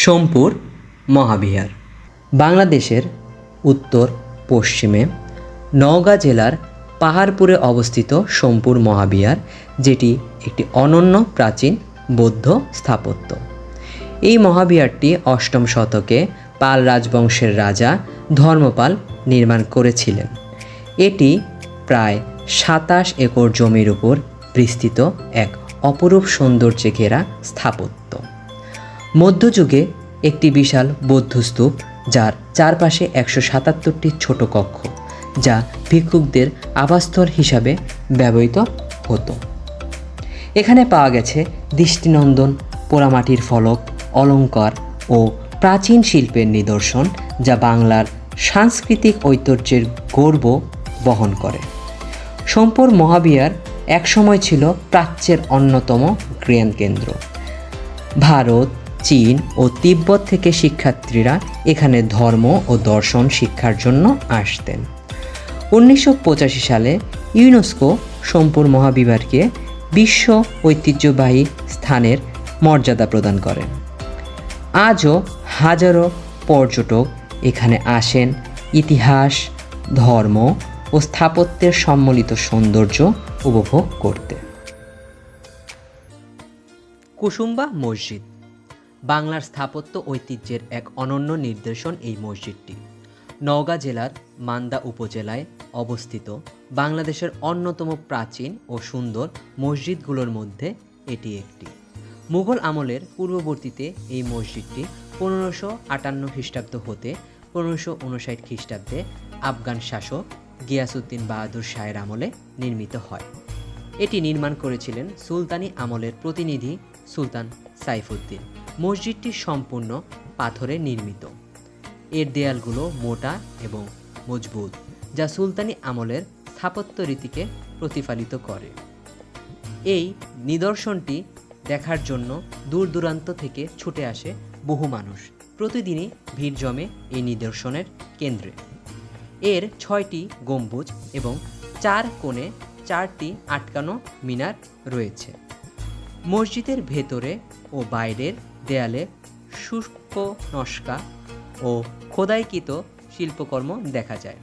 সোমপুর, মহাবিহার। বাংলাদেশের উত্তর, পশ্চিমে নওগাঁ জেলার পাহাড়পুরে অবস্থিত সোমপুর, মহাবিহার, যেটি একটি অনন্য প্রাচীন বৌদ্ধ স্থাপত্য। এই মহাবিহারটি অষ্টম শতকে পাল রাজবংশের রাজা ধর্মপাল নির্মাণ করেছিলেন। এটি প্রায় সাতাশ একর জমির উপর বিস্তৃত এক অপরূপ সৌন্দর্যে ঘেরা স্থাপত্য। মধ্যযুগে একটি বিশাল বৌদ্ধস্তূপ যার চারপাশে একশো সাতাত্তরটি ছোট কক্ষ, যা ভিক্ষুকদের আবাসস্থল হিসাবে ব্যবহৃত হতো। এখানে পাওয়া গেছে দৃষ্টিনন্দন, পোড়ামাটির ফলক, অলঙ্কার ও প্রাচীন শিল্পের নিদর্শন, যা বাংলার সাংস্কৃতিক ঐতিহ্যের গর্ব বহন করে। সোমপুর মহাবিহার একসময় ছিল প্রাচ্যের অন্যতম জ্ঞান কেন্দ্র ভারত চীন ও তিব্বত থেকে শিক্ষার্থীরা এখানে ধর্ম ও দর্শন শিক্ষার জন্য আসতেন। উনিশশো পঁচাশি সালে ইউনেস্কো সোমপুর মহাবিহারকে বিশ্ব ঐতিহ্যবাহী স্থানের মর্যাদা প্রদান করেন আজও হাজারো পর্যটক এখানে আসেন। ইতিহাস, ধর্ম ও স্থাপত্যের সম্মিলিত সৌন্দর্য উপভোগ করতে। কুসুম্বা মসজিদ বাংলার স্থাপত্য ঐতিহ্যের এক অনন্য নিদর্শন এই মসজিদটি। নওগাঁ জেলার মান্দা উপজেলায় অবস্থিত বাংলাদেশের অন্যতম প্রাচীন ও সুন্দর মসজিদগুলোর মধ্যে এটি একটি। মুঘল আমলের পূর্ববর্তীতে এই মসজিদটি পনেরোশো আটান্ন খ্রিস্টাব্দ হতে পনেরোশো উনষাট খ্রিস্টাব্দে আফগান শাসক গিয়াসুদ্দিন বাহাদুর শাহের আমলে নির্মিত হয়। এটি নির্মাণ করেছিলেন সুলতানি আমলের প্রতিনিধি সুলতান সাইফুদ্দিন। মসজিদটি সম্পূর্ণ পাথরে নির্মিত। এর দেয়ালগুলো মোটা এবং মজবুত, যা সুলতানি আমলের স্থাপত্য রীতিকে প্রতিফলিত করে। এই নিদর্শনটি দেখার জন্য দূর দূরান্ত থেকে ছুটে আসে বহু মানুষ। প্রতিদিনই ভিড় জমে এই নিদর্শনের কেন্দ্রে। এর ছয়টি গম্বুজ এবং চার কোণে চারটি আটকানো মিনার রয়েছে। মসজিদের ভেতরে ও বাইরের দেয়ালে শুষ্ক নস্কা ও খোদাইকৃত শিল্পকর্ম দেখা যায়।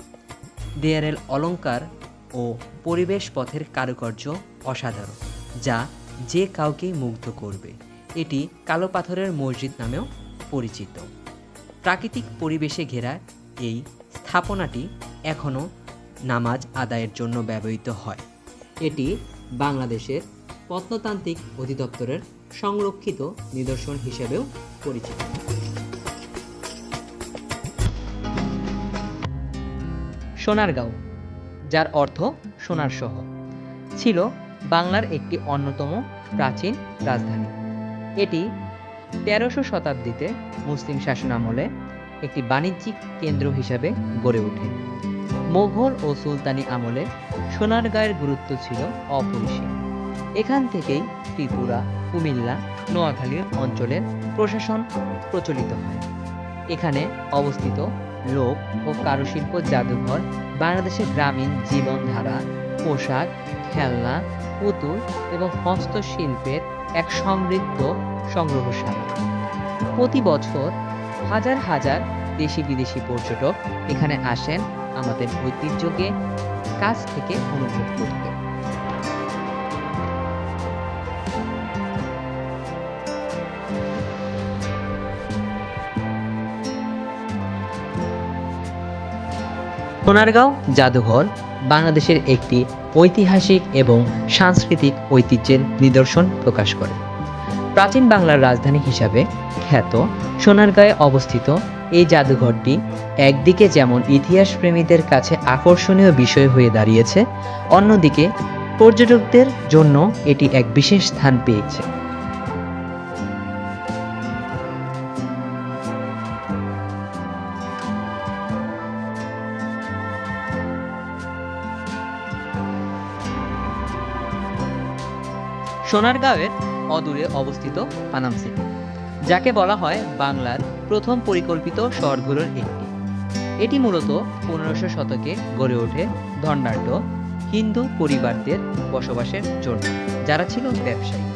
দেয়ালের অলংকার ও পরিবেশ পথের কারুকার্য অসাধারণ, যা যে কাউকেই মুগ্ধ করবে। এটি কালো পাথরের মসজিদ নামেও পরিচিত। প্রাকৃতিক পরিবেশে ঘেরা এই স্থাপনাটি এখনও নামাজ আদায়ের জন্য ব্যবহৃত হয়। এটি বাংলাদেশের প্রত্নতান্ত্রিক অধিদপ্তরের সংরক্ষিত নিদর্শন হিসেবেও পরিচিত। সোনারগাঁও, যার অর্থ সোনার শহর, ছিল বাংলার একটি অন্যতম প্রাচীন রাজধানী। এটি তেরোশো শতাব্দীতে মুসলিম শাসনামলে একটি বাণিজ্যিক কেন্দ্র হিসাবে গড়ে ওঠে। মোঘল ও সুলতানি আমলে সোনারগাঁয়ের গুরুত্ব ছিল অপরিসীম। এখান থেকেই ত্রিপুরা কুমিল্লা, নোয়াখালী অঞ্চলের প্রশাসন প্রচলিত হয়। এখানে অবস্থিত লোক ও কারুশিল্প জাদুঘর বাংলাদেশের গ্রামীণ জীবনধারা, পোশাক, খেলনা, পুতুল এবং হস্তশিল্পের এক সমৃদ্ধ সংগ্রহশালা। প্রতি বছর হাজার হাজার দেশি বিদেশি পর্যটক এখানে আসেন আমাদের ঐতিহ্যকে কাছ থেকে অনুভব করতে। সোনারগাঁও জাদুঘর বাংলাদেশের একটি ঐতিহাসিক এবং সাংস্কৃতিক ঐতিহ্যের নিদর্শন প্রকাশ করে। প্রাচীন বাংলার রাজধানী হিসাবে খ্যাত সোনারগাঁয়ে অবস্থিত এই জাদুঘরটি একদিকে যেমন ইতিহাস প্রেমীদের কাছে আকর্ষণীয় বিষয় হয়ে দাঁড়িয়েছে, অন্যদিকে পর্যটকদের জন্য এটি এক বিশেষ স্থান পেয়েছে। সোনারগাঁওয়ের অদূরে অবস্থিত পানাম সিটি যাকে বলা হয় বাংলার প্রথম পরিকল্পিত শহরগুলোর একটি। এটি মূলত পনেরোশো শতকে গড়ে ওঠে ধন্যাঢ্য হিন্দু পরিবারদের বসবাসের জন্য, যারা ছিল ব্যবসায়ী।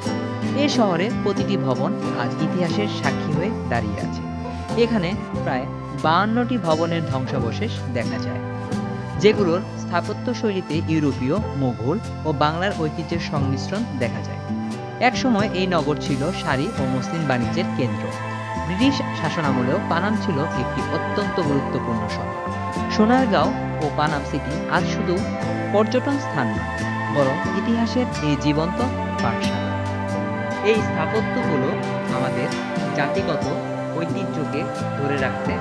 এই শহরে প্রতিটি ভবন আজ ইতিহাসের সাক্ষী হয়ে দাঁড়িয়ে আছে। এখানে প্রায় বাহান্নটি ভবনের ধ্বংসাবশেষ দেখা যায়, যেগুলোর স্থাপত্য শৈলীতে ইউরোপীয়, মোঘল ও বাংলার ঐতিহ্যের সংমিশ্রণ দেখা যায়। একসময় এই নগর ছিল শাড়ি ও মুসলিম বাণিজ্যের কেন্দ্র। ব্রিটিশ শাসনামলেও পানাম ছিল একটি অত্যন্ত গুরুত্বপূর্ণ শহর। সোনারগাঁও ও পানাম সিটি আজ শুধু পর্যটন স্থান নয়, বরং ইতিহাসের এই জীবন্ত পাঠশালা। এই স্থাপত্যগুলো আমাদের জাতিগত ঐতিহ্যকে ধরে রাখতে